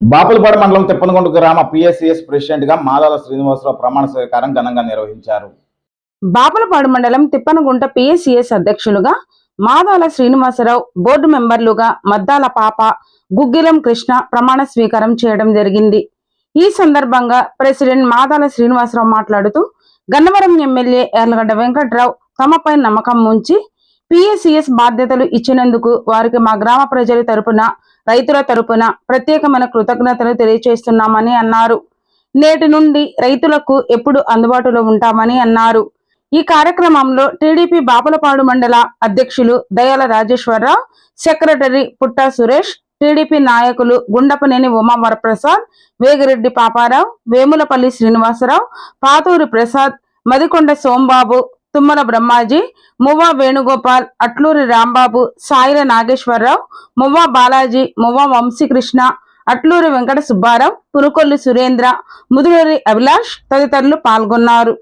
బాపులపాడు మండలం తిప్పనకొండ గ్రామ పిఎస్సిఎస్ ప్రెసిడెంట్గా మాదాల శ్రీనివాసరావు ప్రమాణ స్వీకారం ఘనంగా నిర్వహించారు. బాపులపాడు మండలం తిప్పనగుంట పిఎస్సిఎస్ అధ్యక్షులుగా మాదాల శ్రీనివాసరావు బోర్డు మెంబర్లుగా మద్దాల పాప గుగ్గిలం కృష్ణ ప్రమాణ స్వీకారం చేయడం జరిగింది. ఈ సందర్భంగా ప్రెసిడెంట్ మాదాల శ్రీనివాసరావు మాట్లాడుతూ గన్నవరం ఎమ్మెల్యే ఎర్లగడ్డ వెంకట్రావు తమపై నమ్మకం ఉంచి పిఎస్సిఎస్ బాధ్యతలు ఇచ్చినందుకు వారికి మా గ్రామ ప్రజల తరపున రైతుల తరపున ప్రత్యేకమైన కృతజ్ఞతలు తెలియజేస్తున్నామని అన్నారు. నేటి నుండి రైతులకు ఎప్పుడు అందుబాటులో ఉంటామని అన్నారు. ఈ కార్యక్రమంలో టీడీపీ బాపులపాడు మండల అధ్యక్షులు దయాల రాజేశ్వరరావు సెక్రటరీ పుట్టా సురేష్ టీడీపీ నాయకులు గుండపనేని ఉమా వరప్రసాద్ వేగిరెడ్డి పాపారావు వేములపల్లి శ్రీనివాసరావు పాతూరి ప్రసాద్ మదికొండ సోంబాబు తుమ్మల బ్రహ్మాజీ మువ్వా వేణుగోపాల్ అట్లూరి రాంబాబు సాయిల నాగేశ్వరరావు మువ్వా బాలాజీ మువ్వా వంశీకృష్ణ అట్లూరి వెంకట సుబ్బారావు పునుకొల్లి సురేంద్ర ముదులూరి అభిలాష్ తదితరులు పాల్గొన్నారు.